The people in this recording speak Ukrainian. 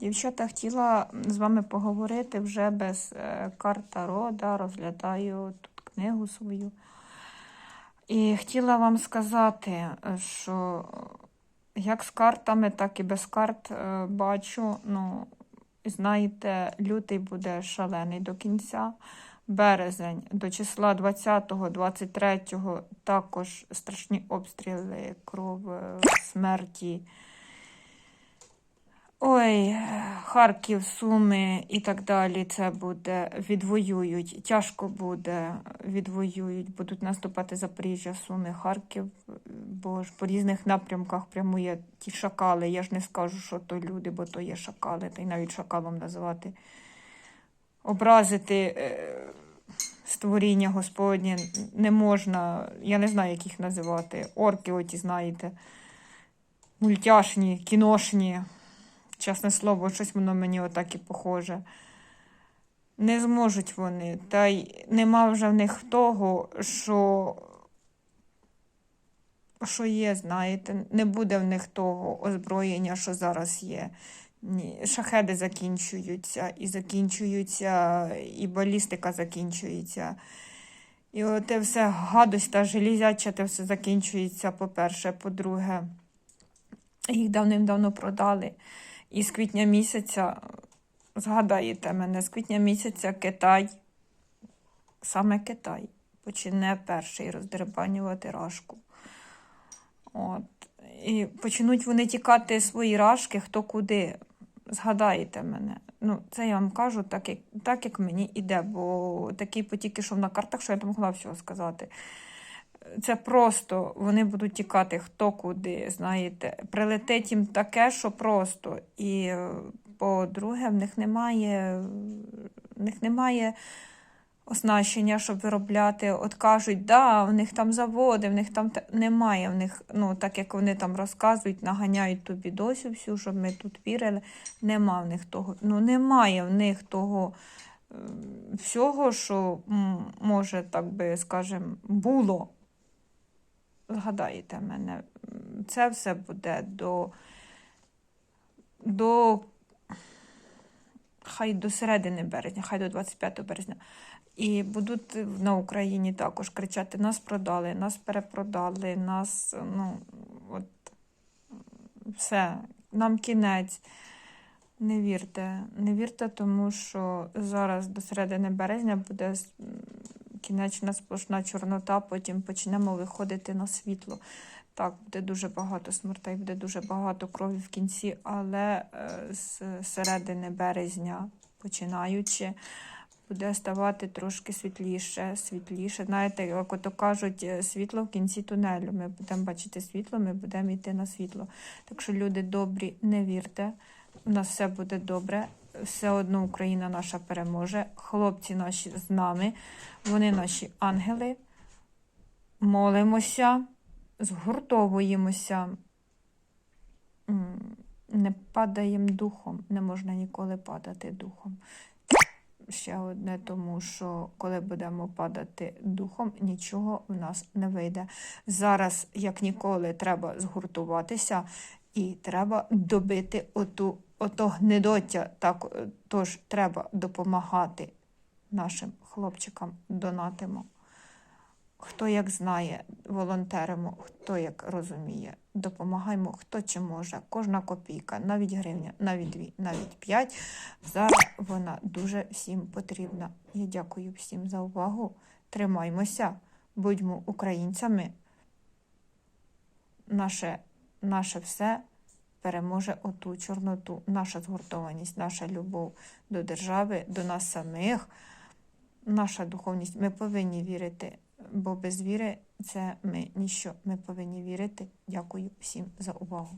Дівчата, хотіла з вами поговорити вже без е, карт Таро, да, розглядаю тут книгу свою. І хотіла вам сказати, е, що як з картами, так і без карт е, бачу. Ну, знаєте, лютий буде шалений до кінця. Березень до числа 20-го, 23-го також страшні обстріли, кров, смерті. Ой, Харків, Суми і так далі. Це буде відвоюють. Тяжко буде, відвоюють. Будуть наступати Запоріжжя, Суми, Харків, бо ж по різних напрямках прямує ті шакали. Я ж не скажу, що то люди, бо то є шакали, та й навіть шакалом називати. Образити е, створіння Господнє не можна. Я не знаю, як їх називати. Орки, оті знаєте, мультяшні, кіношні. Чесне слово, щось воно мені отак і похоже. Не зможуть вони. Та й нема вже в них того, що, що є, знаєте, не буде в них того озброєння, що зараз є. Ні, шахеди закінчуються, і закінчуються, і балістика закінчується. І оте все гадость та железяча, те все закінчується, по-перше. По-друге, їх давним-давно продали. І з квітня місяця, згадаєте мене, з квітня місяця Китай, саме Китай, почне перший роздербанювати рашку. От. І почнуть вони тікати свої рашки, хто куди. Згадаєте мене. Ну, це я вам кажу, так як, так як мені іде, бо такий потік ішов на картах, що я там могла всього сказати. Це просто вони будуть тікати хто куди, знаєте. Прилетить їм таке, що просто. І е, по-друге, в них немає, в них немає оснащення, щоб виробляти. От кажуть, да, в них там заводи, в них там немає. В них, ну, так як вони там розказують, наганяють ту бідосю всю, щоб ми тут вірили. Нема в них того. Ну, немає в них того е, всього, що може, так би скажем, було згадаєте мене, це все буде до, до хай до середини березня, хай до 25 березня. І будуть на Україні також кричати: нас продали, нас перепродали, нас, ну, от, все, нам кінець. Не вірте, не вірте, тому що зараз до середини березня буде м, кінечна сплошна чорнота, потім почнемо виходити на світло. Так, буде дуже багато смертей, буде дуже багато крові в кінці, але е, з середини березня починаючи, буде ставати трошки світліше, світліше. Знаєте, як ото кажуть, е, світло в кінці тунелю. Ми будемо бачити світло, ми будемо йти на світло. Так що, люди добрі, не вірте, у нас все буде добре. Все одно Україна наша переможе. Хлопці наші з нами, вони наші ангели. Молимося, згуртовуємося, не падаємо духом, не можна ніколи падати духом. Ще одне, тому що коли будемо падати духом, нічого в нас не вийде. Зараз, як ніколи, треба згуртуватися і треба добити оту, ото гнедоття. Так, е, тож треба допомагати нашим хлопчикам, донатимо. Хто як знає, волонтеримо, хто як розуміє, допомагаємо, хто чи може. Кожна копійка, навіть гривня, навіть дві, навіть п'ять. Зараз вона дуже всім потрібна. Я дякую всім за увагу. Тримаймося, будьмо українцями. Наше, наше все переможе оту чорноту, наша згуртованість, наша любов до держави, до нас самих наша духовність. Ми повинні вірити, бо без віри це ми ніщо. Ми повинні вірити. Дякую всім за увагу.